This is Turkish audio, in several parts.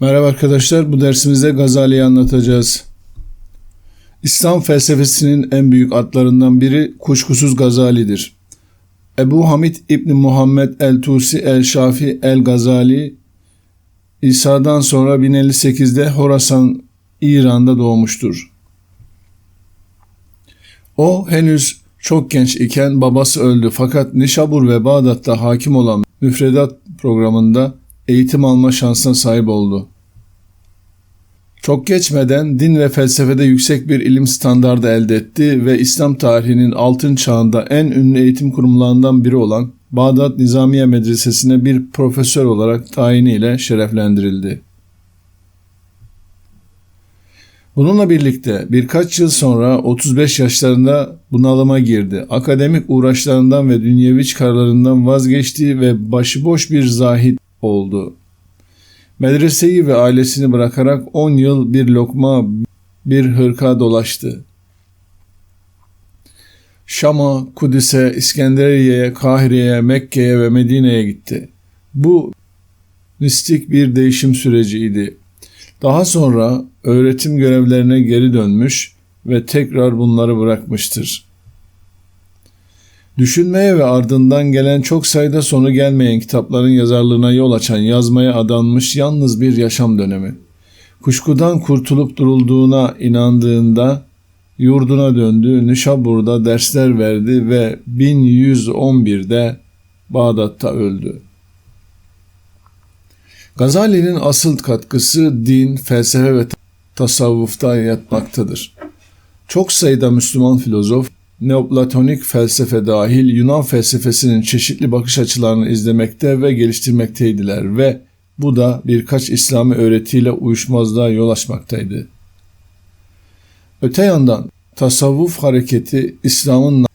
Merhaba arkadaşlar, bu dersimizde Gazali'yi anlatacağız. İslam felsefesinin en büyük atlarından biri kuşkusuz Gazali'dir. Ebu Hamid İbni Muhammed el-Tusi el-Şafi el-Gazali, İsa'dan sonra 1058'de Horasan, İran'da doğmuştur. O henüz çok genç iken babası öldü fakat Nişabur ve Bağdat'ta hakim olan müfredat programında eğitim alma şansına sahip oldu. Çok geçmeden din ve felsefede yüksek bir ilim standardı elde etti ve İslam tarihinin altın çağında en ünlü eğitim kurumlarından biri olan Bağdat Nizamiye Medresesi'ne bir profesör olarak tayiniyle şereflendirildi. Bununla birlikte birkaç yıl sonra 35 yaşlarında bunalıma girdi. Akademik uğraşlarından ve dünyevi çıkarlarından vazgeçti ve başıboş bir zahit oldu. Medreseyi ve ailesini bırakarak 10 yıl bir lokma bir hırka dolaştı. Şam'a, Kudüs'e, İskenderiye'ye, Kahire'ye, Mekke'ye ve Medine'ye gitti. Bu mistik bir değişim süreciydi. Daha sonra öğretim görevlerine geri dönmüş ve tekrar bunları bırakmıştır. Düşünmeye ve ardından gelen çok sayıda sonu gelmeyen kitapların yazarlığına yol açan yazmaya adanmış yalnız bir yaşam dönemi. Kuşkudan kurtulup durulduğuna inandığında yurduna döndü, Nişabur'da dersler verdi ve 1111'de Bağdat'ta öldü. Gazali'nin asıl katkısı din, felsefe ve tasavvufta yatmaktadır. Çok sayıda Müslüman filozof Neoplatonik felsefe dahil Yunan felsefesinin çeşitli bakış açılarını izlemekte ve geliştirmekteydiler ve bu da birkaç İslami öğretiyle uyuşmazlığa yol açmaktaydı. Öte yandan tasavvuf hareketi İslam'ın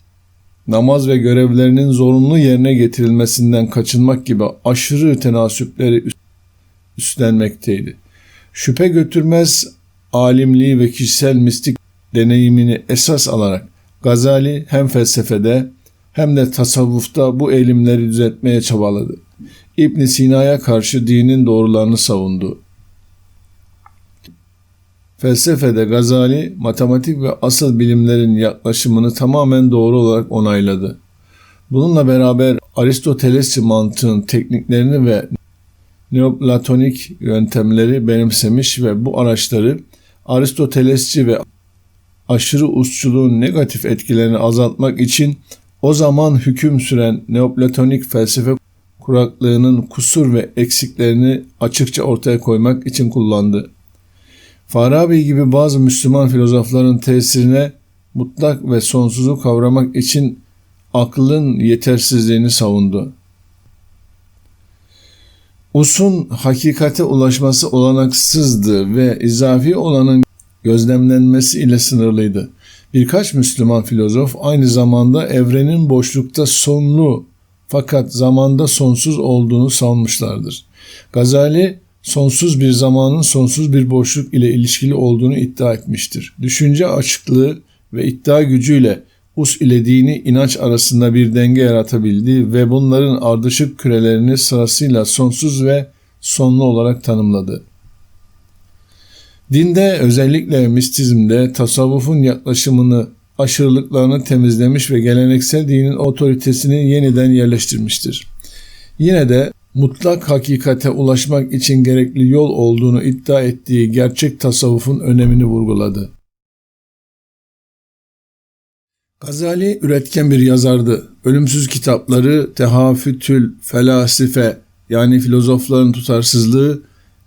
namaz ve görevlerinin zorunlu yerine getirilmesinden kaçınmak gibi aşırı tenasüpleri üstlenmekteydi. Şüphe götürmez alimliği ve kişisel mistik deneyimini esas alarak Gazali hem felsefede hem de tasavvufta bu eğilimleri düzeltmeye çabaladı. İbn Sina'ya karşı dinin doğrularını savundu. Felsefede Gazali matematik ve asıl bilimlerin yaklaşımını tamamen doğru olarak onayladı. Bununla beraber Aristotelesçi mantığın tekniklerini ve Neoplatonik yöntemleri benimsemiş ve bu araçları Aristotelesçi ve aşırı usçuluğun negatif etkilerini azaltmak için o zaman hüküm süren Neoplatonik felsefe kuraklığının kusur ve eksiklerini açıkça ortaya koymak için kullandı. Farabi gibi bazı Müslüman filozofların tesirine mutlak ve sonsuzu kavramak için aklın yetersizliğini savundu. Us'un hakikate ulaşması olanaksızdı ve izafi olanın gözlemlenmesi ile sınırlıydı. Birkaç Müslüman filozof aynı zamanda evrenin boşlukta sonlu fakat zamanda sonsuz olduğunu savunmuşlardır. Gazali sonsuz bir zamanın sonsuz bir boşluk ile ilişkili olduğunu iddia etmiştir. Düşünce açıklığı ve iddia gücüyle us ile dini inanç arasında bir denge yaratabildi ve bunların ardışık kürelerini sırasıyla sonsuz ve sonlu olarak tanımladı. Dinde özellikle mistizmde tasavvufun yaklaşımını, aşırılıklarını temizlemiş ve geleneksel dinin otoritesini yeniden yerleştirmiştir. Yine de mutlak hakikate ulaşmak için gerekli yol olduğunu iddia ettiği gerçek tasavvufun önemini vurguladı. Gazali üretken bir yazardı. Ölümsüz kitapları Tehafütül Felasife yani filozofların tutarsızlığı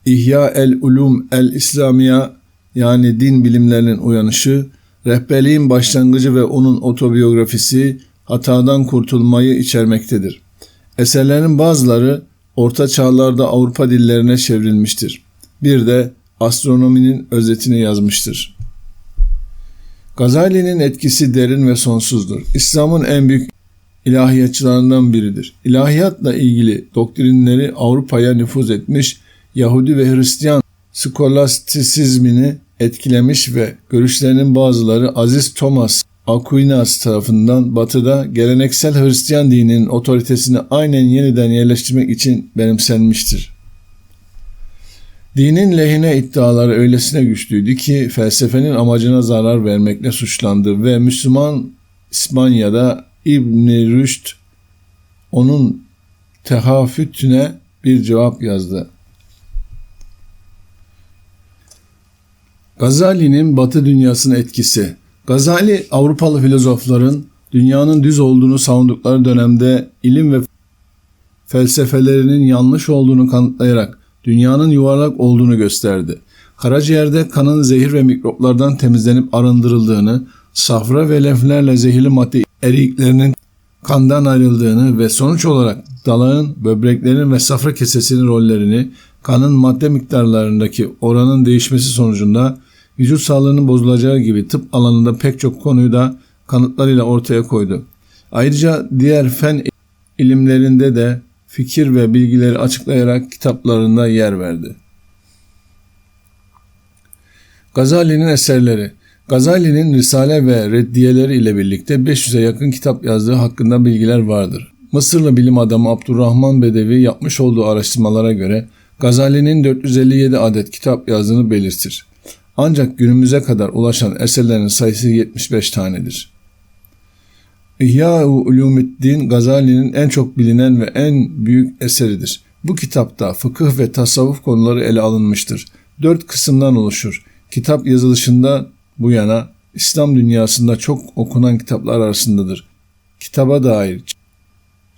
İhya el Ulum el İslamiya yani din bilimlerinin uyanışı, rehberliğin başlangıcı ve onun otobiyografisi hatadan kurtulmayı içermektedir. Eserlerin bazıları orta çağlarda Avrupa dillerine çevrilmiştir. Bir de astronominin özetini yazmıştır. Gazali'nin etkisi derin ve sonsuzdur. İslam'ın en büyük ilahiyatçılarından biridir. İlahiyatla ilgili doktrinleri Avrupa'ya nüfuz etmiş Yahudi ve Hristiyan skolastisizmini etkilemiş ve görüşlerinin bazıları Aziz Thomas Aquinas tarafından batıda geleneksel Hristiyan dininin otoritesini aynen yeniden yerleştirmek için benimsenmiştir. Dinin lehine iddiaları öylesine güçlüydü ki felsefenin amacına zarar vermekle suçlandı ve Müslüman İspanya'da İbn Rüşd onun tehafütüne bir cevap yazdı. Gazali'nin Batı dünyasına etkisi. Gazali Avrupalı filozofların dünyanın düz olduğunu savundukları dönemde ilim ve felsefelerinin yanlış olduğunu kanıtlayarak dünyanın yuvarlak olduğunu gösterdi. Karaciğerde kanın zehir ve mikroplardan temizlenip arındırıldığını, safra ve leflerle zehirli madde eriklerinin kandan ayrıldığını ve sonuç olarak dalağın, böbreklerin ve safra kesesinin rollerini kanın madde miktarlarındaki oranın değişmesi sonucunda vücut sağlığının bozulacağı gibi tıp alanında pek çok konuyu da kanıtlarıyla ortaya koydu. Ayrıca diğer fen ilimlerinde de fikir ve bilgileri açıklayarak kitaplarında yer verdi. Gazali'nin eserleri Gazali'nin Risale ve Reddiyeleri ile birlikte 500'e yakın kitap yazdığı hakkında bilgiler vardır. Mısırlı bilim adamı Abdurrahman Bedevi yapmış olduğu araştırmalara göre Gazali'nin 457 adet kitap yazdığını belirtir. Ancak günümüze kadar ulaşan eserlerin sayısı 75 tanedir. İhya-ı Ulumuddin Gazali'nin en çok bilinen ve en büyük eseridir. Bu kitapta fıkıh ve tasavvuf konuları ele alınmıştır. Dört kısımdan oluşur. Kitap yazılışında bu yana İslam dünyasında çok okunan kitaplar arasındadır. Kitaba dair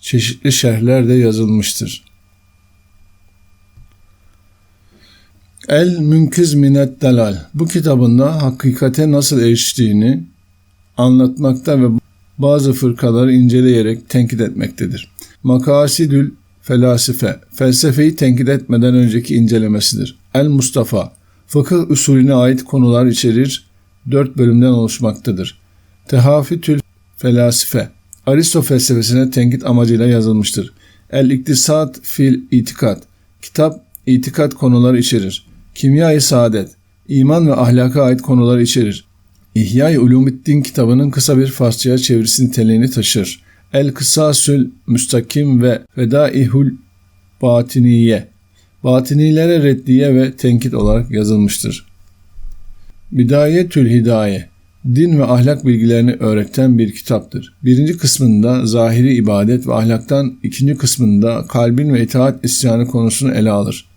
çeşitli şerhler de yazılmıştır. El Münkiz Minet Delal bu kitabında hakikate nasıl eriştiğini anlatmakta ve bazı fırkaları inceleyerek tenkit etmektedir. Makasidül Felasife, felsefeyi tenkit etmeden önceki incelemesidir. El Mustafa, fıkıh usulüne ait konular içerir, dört bölümden oluşmaktadır. Tehafütül Felasife, Aristo felsefesine tenkit amacıyla yazılmıştır. El İktisat fil İtikat, kitap itikat konuları içerir. Kimya-i Saadet, iman ve ahlaka ait konular içerir. İhya-i Ulumiddin kitabının kısa bir Farsçaya çevirisi niteliğini taşır. El Kısasül Müstakim ve Fedaihul Batiniye, Batinilere reddiye ve tenkit olarak yazılmıştır. Bidayetül Hidaye, din ve ahlak bilgilerini öğreten bir kitaptır. Birinci kısmında zahiri ibadet ve ahlaktan, ikinci kısmında kalbin ve itaat isyanı konusunu ele alır.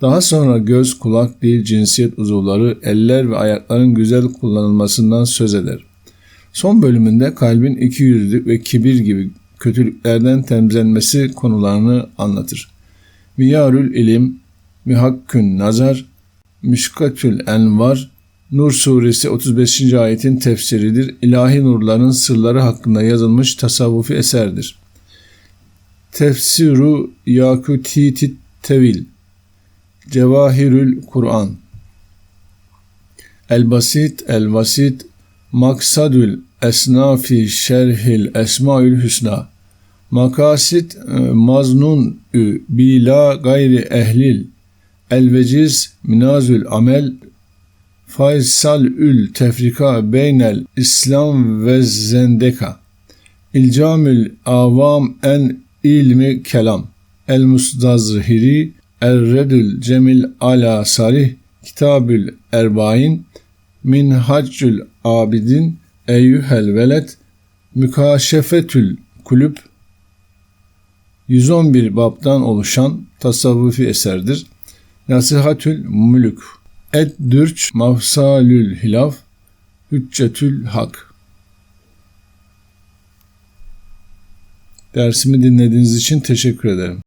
Daha sonra göz, kulak, dil, cinsiyet uzuvları, eller ve ayakların güzel kullanılmasından söz eder. Son bölümünde kalbin iki yüzlülük ve kibir gibi kötülüklerden temizlenmesi konularını anlatır. Miyarül ilim, mühakkün nazar, müşkatül envar, Nur suresi 35. ayetin tefsiridir. İlahi nurların sırları hakkında yazılmış tasavvufi eserdir. Tefsiru Yakutitit Tevil Cevahirül Kur'an. El Basit El Vasit Maksadül Esnafi Şerhil Esmaül Hüsna. Makasit e, maznun ü bila gayri ehlil El Veciz Minazül Amel Faysal ül tefrika beynel İslam ve zendeka. İlcamül avam en ilmi kelam. El Mustazhiri Er-Redül Cemil Ala Sarih Kitabül Erbain Minhaccül Abidin Eyyühel Velet Mükaşefetül Kulüp 111 babdan oluşan tasavvufi eserdir. Nasihatül Mülük Ed-Dürç Mafsalül Hilaf Hüccetül Hak Dersimi dinlediğiniz için teşekkür ederim.